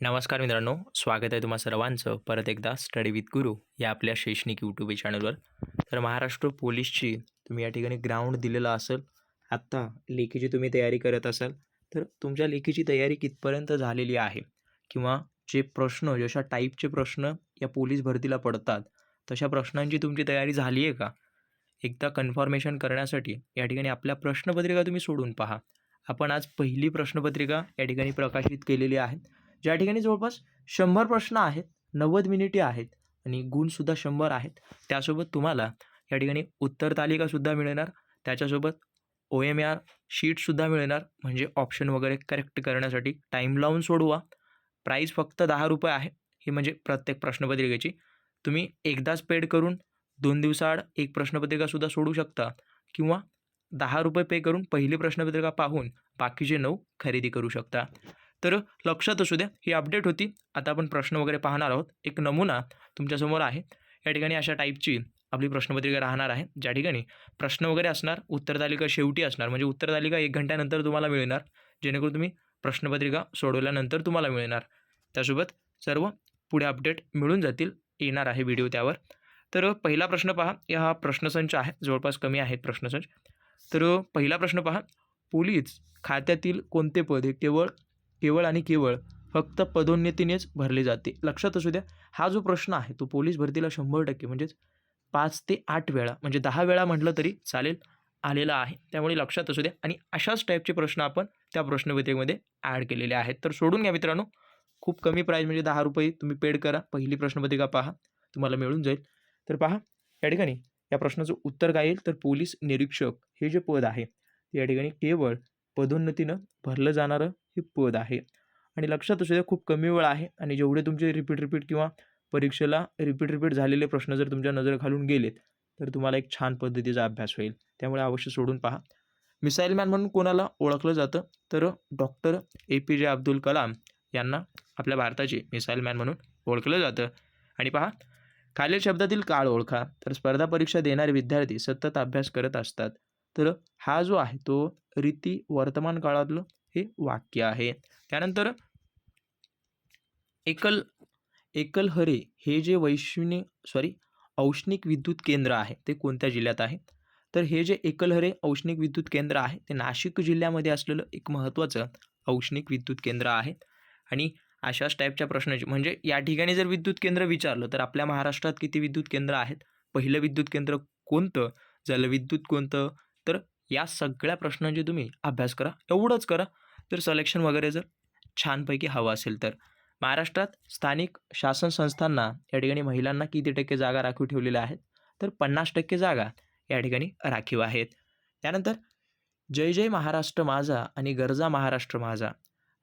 नमस्कार मित्रांनो स्वागत आहे तुम्हा सर्वांचं. परत एकदा स्टडी विथ गुरु या आपल्या शैक्षणिक यूट्यूब चॅनलवर तर महाराष्ट्र पोलीसची तुम्ही या ठिकाणी ग्राउंड दिलेला असेल आत्ता लेखीची तुम्ही तयारी करत असाल तर तुमच्या लेखीची तयारी कितपर्यंत झालेली आहे? किंवा जे प्रश्न जशा टाईपचे प्रश्न या पोलीस भरतीला पडतात तशा प्रश्नांची तुमची तयारी झाली आहे का? एकदा कन्फर्मेशन करण्यासाठी या ठिकाणी आपल्या प्रश्नपत्रिका तुम्ही सोडून पहा. आपण आज पहिली प्रश्नपत्रिका या ठिकाणी प्रकाशित केलेली आहे. ज्या ठिकाणी जवळपास शंभर प्रश्न आहेत नव्वद मिनिटे आहेत आणि गुणसुद्धा शंभर आहेत त्यासोबत तुम्हाला या ठिकाणी उत्तर तालिकासुद्धा मिळणार त्याच्यासोबत ओ एम आर शीटसुद्धा मिळणार म्हणजे ऑप्शन वगैरे करेक्ट करण्यासाठी टाईम लावून सोडवा. प्राईस फक्त दहा रुपये आहे ही म्हणजे प्रत्येक प्रश्नपत्रिकेची. तुम्ही एकदाच पेड करून दोन दिवसाआड एक प्रश्नपत्रिकासुद्धा सोडू शकता किंवा दहा रुपये पे करून पहिली प्रश्नपत्रिका पाहून बाकीचे नऊ खरेदी करू शकता. तर लक्षात असू द्या ही अपडेट होती. आता आपण प्रश्न वगैरे पाहणार आहोत. एक नमुना तुमच्यासमोर आहे. या ठिकाणी अशा टाईपची आपली प्रश्नपत्रिका राहणार आहे. ज्या ठिकाणी प्रश्न वगैरे असणार उत्तरतालिका शेवटी असणार. म्हणजे उत्तरतालिका एक घंट्यानंतर तुम्हाला मिळणार. जेणेकरून तुम्ही प्रश्नपत्रिका सोडवल्यानंतर तुम्हाला मिळणार. त्यासोबत सर्व पुढे अपडेट मिळून जातील येणार आहे व्हिडिओ त्यावर. तर पहिला प्रश्न पहा. या हा प्रश्नसंच आहे. जवळपास कमी आहेत प्रश्नसंच. तर पहिला प्रश्न पहा. पोलीस खात्यातील कोणते पद हे केवळ केवळ आणि केवळ फक्त पदोन्नतीनेच भरले जाते. लक्षात असू द्या हा जो प्रश्न आहे तो पोलीस भरतीला शंभर टक्के म्हणजेच पाच ते आठ वेळा म्हणजे दहा वेळा म्हटलं तरी चालेल आलेला आहे. त्यामुळे लक्षात असू द्या. आणि अशाच टाईपचे प्रश्न आपण त्या प्रश्नपत्रिकेमध्ये ॲड केलेले आहेत. तर सोडून घ्या मित्रांनो खूप कमी प्राईज म्हणजे दहा रुपये तुम्ही पेड करा. पहिली प्रश्नपत्रिका पहा तुम्हाला मिळून जाईल. तर पहा या ठिकाणी या प्रश्नाचं उत्तर काय येईल? तर पोलीस निरीक्षक हे जे पद आहे ते या ठिकाणी केवळ पदोन्नतीनं भरलं जाणारं हे पद आहे. आणि लक्षात असू द्या खूप कमी वेळ आहे आणि जेवढे तुमचे रिपीट रिपीट किंवा परीक्षेला रिपीट रिपीट झालेले प्रश्न जर तुमच्या नजर घालून गेलेत तर तुम्हाला एक छान पद्धतीचा अभ्यास होईल. त्यामुळे अवश्य सोडून पहा. मिसाईल मॅन म्हणून कोणाला ओळखलं जातं? तर डॉक्टर ए पी जे अब्दुल कलाम यांना आपल्या भारताचे मिसाईल मॅन म्हणून ओळखलं जातं. आणि पहा खालील शब्दातील काळ ओळखा. तर स्पर्धा परीक्षा देणारे विद्यार्थी सतत अभ्यास करत असतात. तर हा जो आहे तो रीती वर्तमान काळातलं हे वाक्य आहे. त्यानंतर एकल एकलहरे हे जे वैश्विक सॉरी औष्णिक विद्युत केंद्र आहे ते कोणत्या जिल्ह्यात आहे? तर हे जे एकलहरे औष्णिक विद्युत केंद्र आहे ते नाशिक जिल्ह्यामध्ये असलेलं एक महत्त्वाचं औष्णिक विद्युत केंद्र आहे. आणि अशाच टाईपच्या प्रश्नाची म्हणजे या ठिकाणी जर विद्युत केंद्र विचारलं तर आपल्या महाराष्ट्रात किती विद्युत केंद्र आहेत? पहिलं विद्युत केंद्र कोणतं? जलविद्युत कोणतं? तर या सगळ्या प्रश्नांचे तुम्ही अभ्यास करा एवढंच करा. तर सलेक्शन वगैरे जर छानपैकी हवं असेल तर. महाराष्ट्रात स्थानिक शासन संस्थांना या ठिकाणी महिलांना किती टक्के जागा राखीव ठेवलेल्या आहेत? तर पन्नास टक्के जागा या ठिकाणी राखीव आहेत. त्यानंतर जय जय महाराष्ट्र माझा आणि गरजा महाराष्ट्र माझा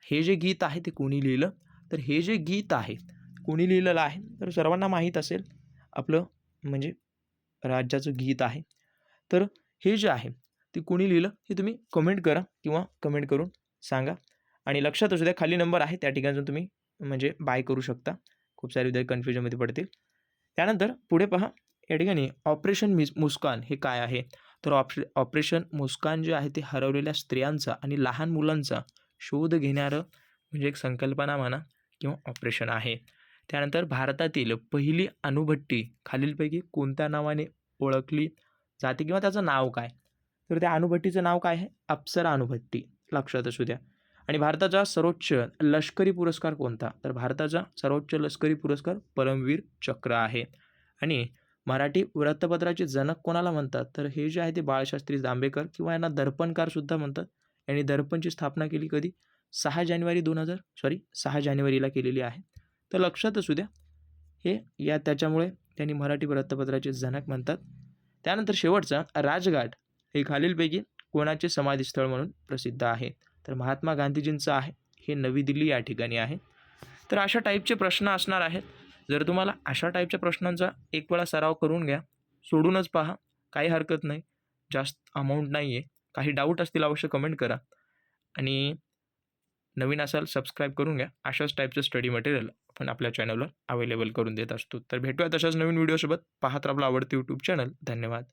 हे जे गीत आहे ते कोणी लिहिलं? तर हे जे गीत आहे कोणी लिहिलेलं आहे? तर सर्वांना माहीत असेल आपलं म्हणजे राज्याचं गीत आहे. तर हे जे आहे ते कोणी लिहिलं? हे तुम्ही कमेंट करा किंवा कमेंट करून सांगा. आणि लक्षात असू द्या खाली नंबर आहे त्या ठिकाणी तुम्ही म्हणजे बाय करू शकता. खूप सारे विद्यार्थी कन्फ्युजनमध्ये पडतील. त्यानंतर पुढे पहा या ठिकाणी ऑपरेशन मिस मुस्कान हे काय आहे? तर ऑप ऑपरेशन मुस्कान जे आहे ते हरवलेल्या स्त्रियांचा आणि लहान मुलांचा शोध घेणारं म्हणजे एक संकल्पना म्हणा किंवा ऑपरेशन आहे. त्यानंतर भारतातील पहिली अणुभट्टी खालीलपैकी कोणत्या नावाने ओळखली जाते किंवा त्याचं नाव काय? तर त्या अणुभट्टीचं नाव काय आहे? अप्सरा अणुभट्टी. लक्षात असू द्या. आणि भारताचा सर्वोच्च लष्करी पुरस्कार कोणता? तर भारताचा सर्वोच्च लष्करी पुरस्कार परमवीर चक्र आहे. आणि मराठी वृत्तपत्राचे जनक कोणाला म्हणतात? तर हे जे आहे ते बाळशास्त्री जांभेकर किंवा यांना दर्पणकारसुद्धा म्हणतात. यांनी दर्पणची स्थापना केली कधी? सहा जानेवारी दोन हजार सॉरी सहा जानेवारीला केलेली आहे. तर लक्षात असू द्या हे या त्याच्यामुळे त्यांनी मराठी वृत्तपत्राचे जनक म्हणतात. त्यानंतर शेवटचा राजघाट. हे खालीलपैकी कोणाचे समाधीस्थळ म्हणून प्रसिद्ध आहे. तर महात्मा गांधीजींचं आहे. हे नवी दिल्ली या ठिकाणी आहे. तर अशा टाईपचे प्रश्न असणार आहेत. जर तुम्हाला अशा टाईपच्या प्रश्नांचा एक वेळा सराव करून घ्या. सोडूनच पहा. काही हरकत नाही. जास्त अमाऊंट नाही आहे काही डाऊट असतील अवश्य कमेंट करा. आणि नवीन असाल सबस्क्राईब करून घ्या. अशाच टाईपचं स्टडी मटेरियल आपण आपल्या चॅनलवर अवेलेबल करून देत असतो. तर भेटूया तशाच नवीन व्हिडिओसोबत पाहत आपलं आवडतं यूट्यूब चॅनल धन्यवाद.